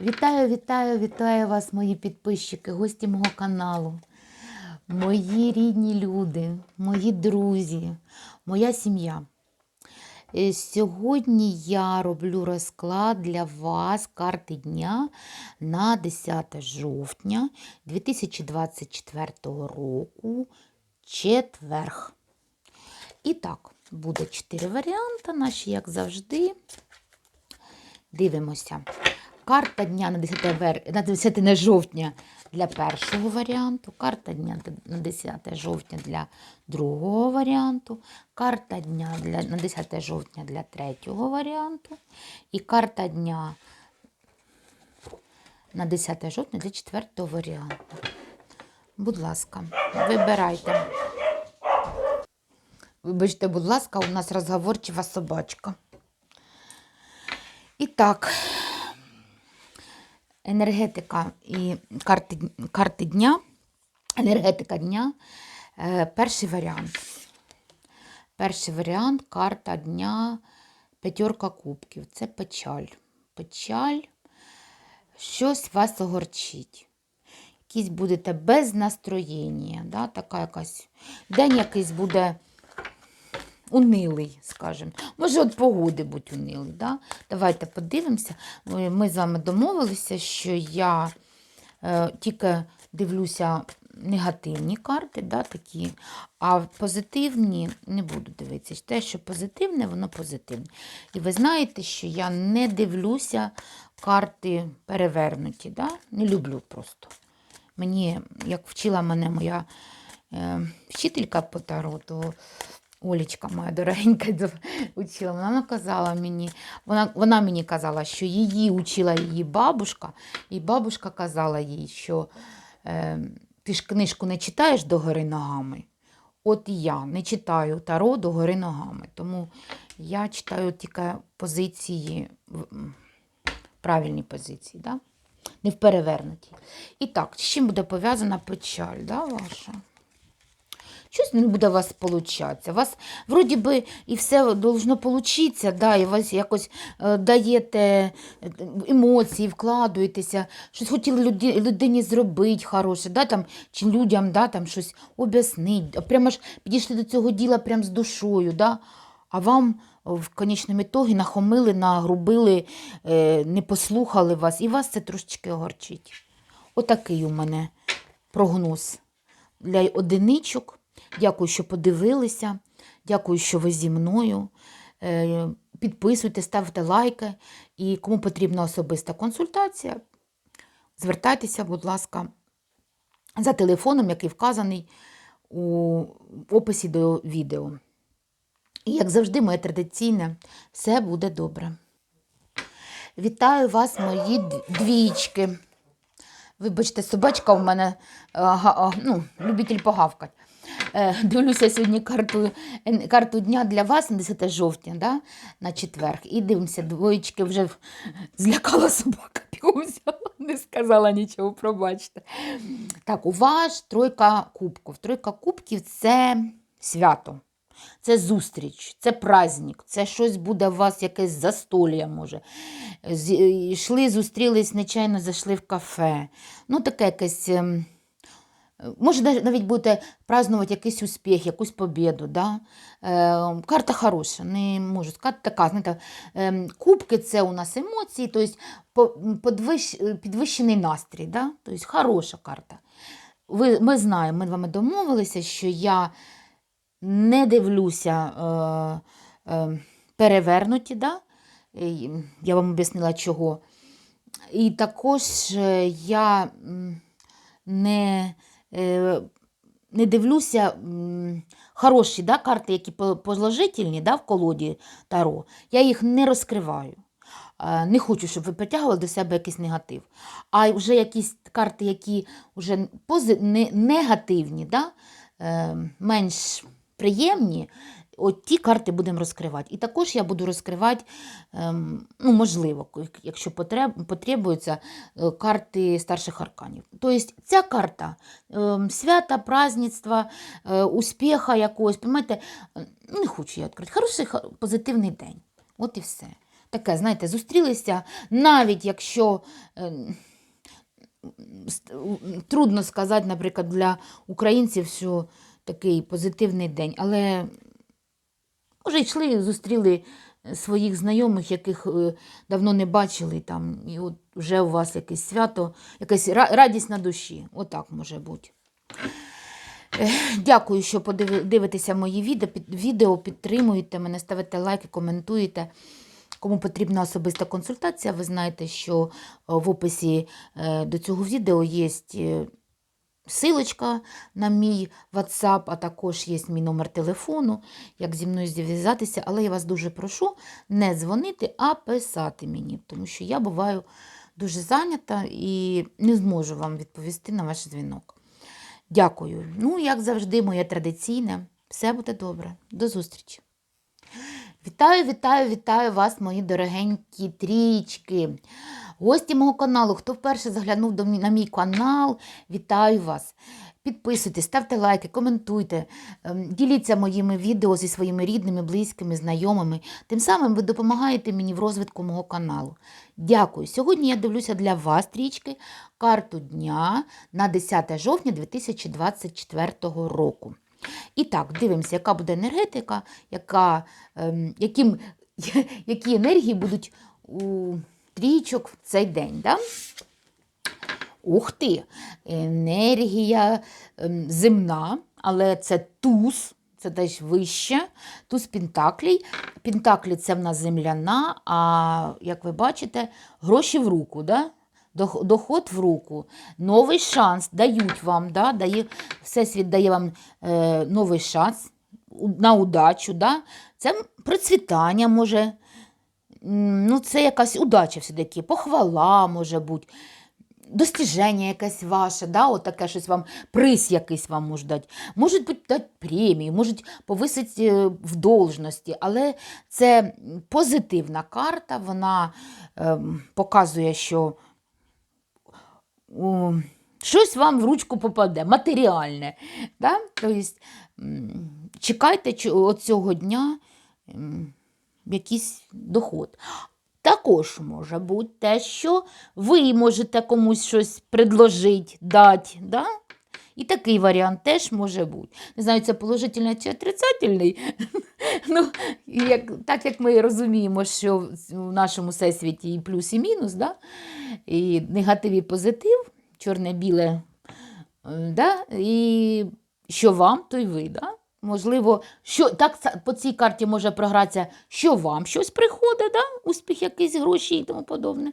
Вітаю, вітаю, вітаю вас, мої підписчики, гості мого каналу, мої рідні люди, мої друзі, моя сім'я. Е, Сьогодні я роблю розклад для вас карти дня на 10 жовтня 2024 року, четверг. І так, буде 4 варіанти, наші, як завжди. Дивимося. Карта дня на 10, вер... на 10 на жовтня для першого варіанту, карта дня на 10 жовтня для другого варіанту, карта дня для... на 10 жовтня для третього варіанту і карта дня на 10 жовтня для четвертого варіанту. Будь ласка, вибирайте. Вибачте, будь ласка, у нас розговорчива собачка. І так, енергетика і карти, карти дня. Енергетика дня. Е, перший варіант. Перший варіант карта дня п'ятерка кубків. Це печаль. Печаль. Щось вас огорчить. Якісь будете без настроєння. Да? Така якась. День якийсь буде унилий, скажімо. Може, от погоди будь унилий. Да? Давайте подивимося. Ми з вами домовилися, що я е, тільки дивлюся негативні карти, да, такі, а позитивні не буду дивитися. Те, що позитивне, воно позитивне. І ви знаєте, що я не дивлюся карти перевернуті. Да? Не люблю просто. Мені, як вчила мене моя е, вчителька по таро, то Олічка моя дорогенька учила, вона казала мені, вона, вона мені казала, що її учила її бабушка, і бабушка казала їй, що е, ти ж книжку не читаєш догори ногами. От і я не читаю таро догори ногами. Тому я читаю тільки позиції, правильні позиції, да? не в перевернуті. І так, з чим буде пов'язана печаль да, ваша? Щось не буде у вас получатися. У вас вроді би і все должно получитися, да, і вас якось е, даєте е, емоції, вкладуєтеся, щось хотіли люді, людині зробити хороше, да, там, чи людям да, там, щось об'яснити. Прямо ж підійшли до цього діла прям з душою. Да, а вам в конечному ітогі нахомили, нагрубили, е, не послухали вас, і вас це трошечки огорчить. Отакий у мене прогноз для одиничок. Дякую, що подивилися. Дякую, що ви зі мною. Е, Підписуйте, ставте лайки. І кому потрібна особиста консультація, звертайтеся, будь ласка, за телефоном, який вказаний у описі до відео. І, як завжди, моє традиційне, все буде добре. Вітаю вас, мої двічки. Вибачте, собачка в мене а, га- а, ну, любитель погавкати. Е, Дивлюся сьогодні карту, карту дня для вас 10 жовтня, да? на четверг. І дивимося, двоєчки вже злякала собака, взяла, не сказала нічого, пробачте. Так, у вас тройка кубків. Тройка кубків це свято. Це зустріч, це праздник, це щось буде у вас якесь застолля, може. Йшли, зустрілись, нечайно зайшли в кафе. Ну, таке якесь. Може, навіть будете празднувати якийсь успіх, якусь побіду. Да? Е, карта хороша, не можу сказати, така. Знаєте, е, кубки це у нас емоції, тобто підвищений настрій. Да? Тобто хороша карта. Ви, ми знаємо, ми з вами домовилися, що я не дивлюся е, е, перевернуті. Да? Я вам об'яснила, чого. І також е, я не, не дивлюся хороші да, карти, які положительні да, в колоді Таро. Я їх не розкриваю. Е, Не хочу, щоб ви притягували до себе якийсь негатив. А вже якісь карти, які вже негативні, да, е, менш приємні, от ті карти будемо розкривати. І також я буду розкривати, ем, ну, можливо, якщо потреб, потребуються, е, карти старших арканів. Тобто ця карта ем, свята, праздництва, е, успіха якогось, понимаєте, е, не хочу я відкрити. Хороший, позитивний день. От і все. таке, знаєте, зустрілися, навіть якщо. е, Трудно сказати, наприклад, для українців, що такий позитивний день, але може йшли, зустріли своїх знайомих, яких е, давно не бачили, там, і от вже у вас якесь свято, якась радість на душі. Отак може бути. Дякую, що подиви- дивитеся мої відео, підтримуєте мене, ставите лайки, коментуєте. Кому потрібна особиста консультація, ви знаєте, що е, в описі е, до цього відео є е, силочка на мій WhatsApp, а також є мій номер телефону, як зі мною зв'язатися. Але я вас дуже прошу не дзвонити, а писати мені, тому що я буваю дуже зайнята і не зможу вам відповісти на ваш дзвінок. Дякую. Ну, як завжди, моє традиційне. Все буде добре. До зустрічі. Вітаю, вітаю, вітаю вас, мої дорогенькі трічки. Гості мого каналу, хто вперше заглянув на мій канал, вітаю вас. Підписуйтесь, ставте лайки, коментуйте, ем, діліться моїми відео зі своїми рідними, близькими, знайомими. Тим самим ви допомагаєте мені в розвитку мого каналу. Дякую. Сьогодні я дивлюся для вас трічки карту дня на 10 жовтня 2024 року. І так, дивимося, яка буде енергетика, яка, ем, яким, які енергії будуть у трійчок в цей день. Да? Ух ти! Енергія ем, земна, але це туз, це десь вище, туз Пентаклій. Пентаклі це в нас земляна, а як ви бачите, гроші в руку. Да? Доход в руку, новий шанс дають вам, да? дає, Всесвіт дає вам е, новий шанс на удачу. Да? Це процвітання може, ну, це якась удача все-таки, похвала може бути, достіження якесь ваше, да? от таке щось вам, приз якийсь вам можуть дати. Можуть бути дати премію, можуть повисити е, в должності, але це позитивна карта, вона ем, показує, що о, щось вам в ручку попаде, матеріальне. Да? Тобто, чекайте цього дня якийсь доход. Також може бути те, що ви можете комусь щось предложити, дати. Да? І такий варіант теж може бути. Не знаю, це положительний чи отрицательний. ну, як, так як ми розуміємо, що в нашому всесвіті і плюс, і мінус, да? і негатив, і позитив, чорне-біле, да? і що вам, то й ви. Да? Можливо, що, так по цій карті може програтися, що вам щось приходить, да? успіх, якийсь гроші і тому подобне,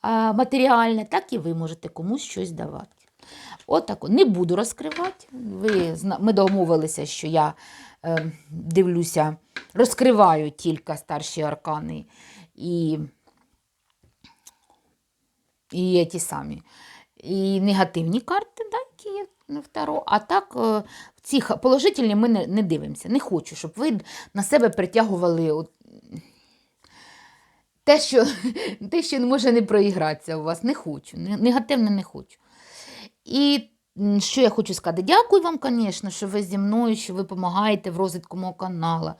а, матеріальне, так і ви можете комусь щось давати. Отако. Не буду розкривати. Ви, ми домовилися, що я е, дивлюся, розкриваю тільки старші аркани і, і ті самі. І негативні карти, є на второ. А так, е, в ці положительні ми не, дивимося. Не хочу, щоб ви на себе притягували от, те, що, те, що може не проігратися у вас. Не хочу. Не- Негативне не хочу. І що я хочу сказати? Дякую вам, звісно, що ви зі мною, що ви допомагаєте в розвитку мого каналу.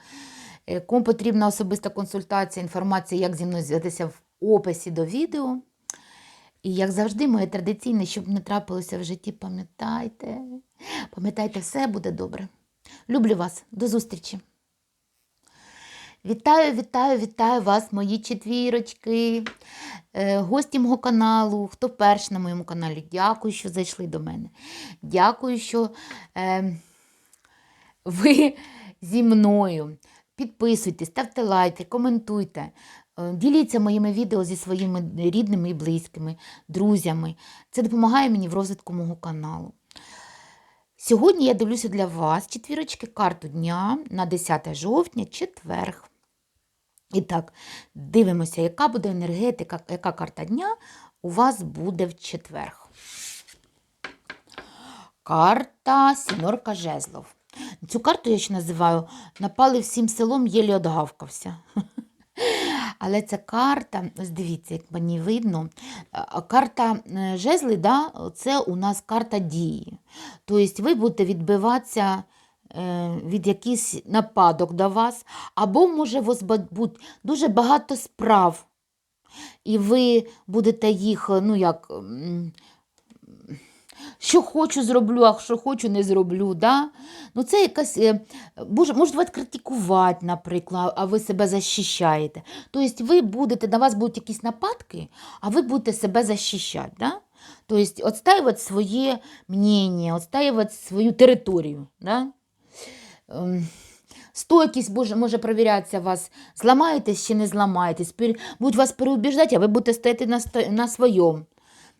Е, Кому потрібна особиста консультація, інформація, як зі мною зв'язатися в описі до відео. І як завжди, моє традиційне, щоб не трапилося в житті, пам'ятайте. Пам'ятайте, все буде добре. Люблю вас. До зустрічі. Вітаю, вітаю, вітаю вас, мої четвірочки, е, гості мого каналу, хто перш на моєму каналі. Дякую, що зайшли до мене. Дякую, що е, ви зі мною. Підписуйтесь, ставте лайки, коментуйте. Е, Діліться моїми відео зі своїми рідними і близькими, друзями. Це допомагає мені в розвитку мого каналу. Сьогодні я дивлюся для вас четвірочки карту дня на 10 жовтня, четверг. І так, дивимося, яка буде енергетика, яка карта дня у вас буде в четверг. Карта сімерка жезлов. Цю карту я ще називаю Напали всім селом, єлі одгавкався. Але ця карта, ось дивіться, як мені видно, карта е, жезли, да, це у нас карта дії. Тобто ви будете відбиватися е, від якихось нападок до вас, або може у вас бути дуже багато справ, і ви будете їх, е, ну як. Що хочу, зроблю, а що хочу, не зроблю. Да? Ну, це якась, е, може вас критикувати, наприклад, а ви себе захищаєте. Тобто ви будете, на вас будуть якісь нападки, а ви будете себе захищати. Да? Тобто відстаювати своє мнення, відстаювати свою територію. Да? Ем, Стойкість може, може перевірятися вас, зламаєтесь чи не зламаєтесь, будуть вас переубіждати, а ви будете стояти на, на своєму.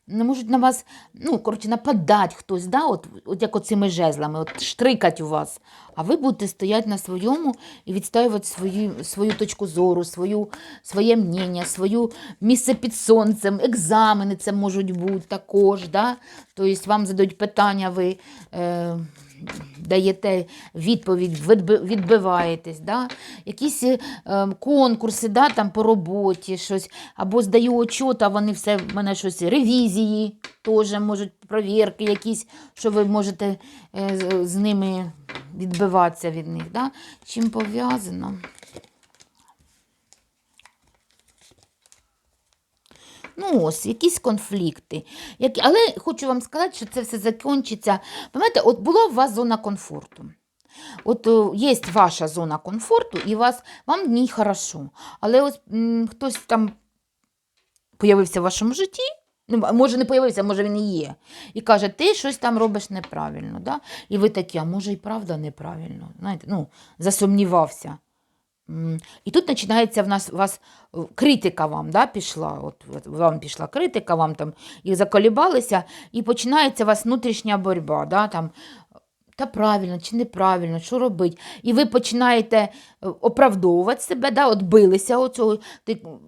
Не можуть на вас, ну, коротше, нападати хтось, да? от, от як оцими жезлами, от штрикать у вас. А ви будете стояти на своєму і відстоювати свою, свою точку зору, свою, своє мнення, свою місце під сонцем, екзамени це можуть бути також. Да? Тобто вам задають питання, ви е, даєте відповідь, відбиваєтесь. Да? Якісь е, конкурси да, там по роботі, щось, або здаю отчет, а вони все в мене щось, ревізії теж можуть, провірки якісь, що ви можете е, з ними відбиватися від них. Да? Чим пов'язано? Ну, ось, якісь конфлікти. Які... Але хочу вам сказати, що це все закінчиться. Пам'ятаєте, от була у вас зона комфорту. От е, є ваша зона комфорту, і вас, вам в ній хорошо. Але ось м, хтось там появився в вашому житті, ну, може не появився, може він і є. І каже, ти щось там робиш неправильно. Да? І ви такі, а може і правда неправильно. Знаєте, ну, засумнівався. І тут починається в нас вас е, критика вам да, пішла. От, вам пішла критика, вам там і заколібалися, і починається у вас внутрішня боротьба. Да, там, та правильно чи неправильно, що робити. І ви починаєте е, оправдовувати себе, да, от оцього.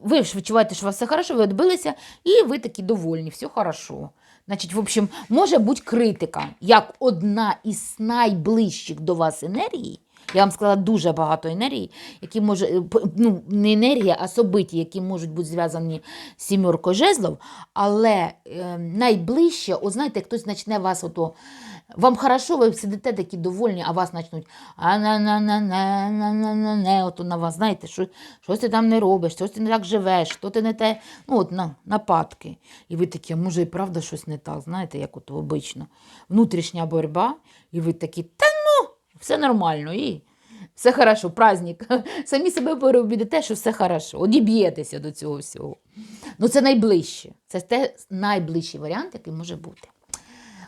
Ви ж відчуваєте, що у вас все хорошо, ви відбилися, і ви такі довольні, все хорошо. Значить, в общем, може бути критика як одна із найближчих до вас енергій. Я вам сказала дуже багато енергії, які може, е, ну, не енергія, а собиті, які можуть бути зв'язані з сімеркою жезлов, але е, найближче, от знаєте, хтось почне вас ото. Вам хорошо, ви сидите такі довольні, а вас почнуть а на на на на на на на не ото на вас, знаєте, що, щось ти там не робиш, щось ти не так живеш, що ти не те, ну от на, нападки. І ви такі, а може і правда щось не так, знаєте, як ото обично. Внутрішня боротьба, і ви такі, та все нормально, і все хорошо, праздник. Самі себе переобідете, що все хорошо, одіб'єтеся до цього всього. Ну, це найближче. Це те найближчий варіант, який може бути.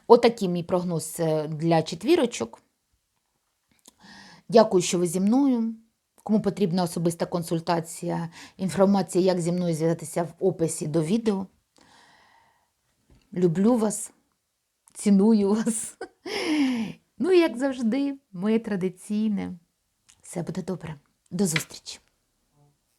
Отакий мій прогноз е, для четвірочок. Дякую, що ви зі мною. Кому потрібна особиста консультація, інформація, як зі мною зв'язатися в описі до відео. Люблю вас, ціную вас. Ну і як завжди, моє традиційне. Все буде добре. До зустрічі!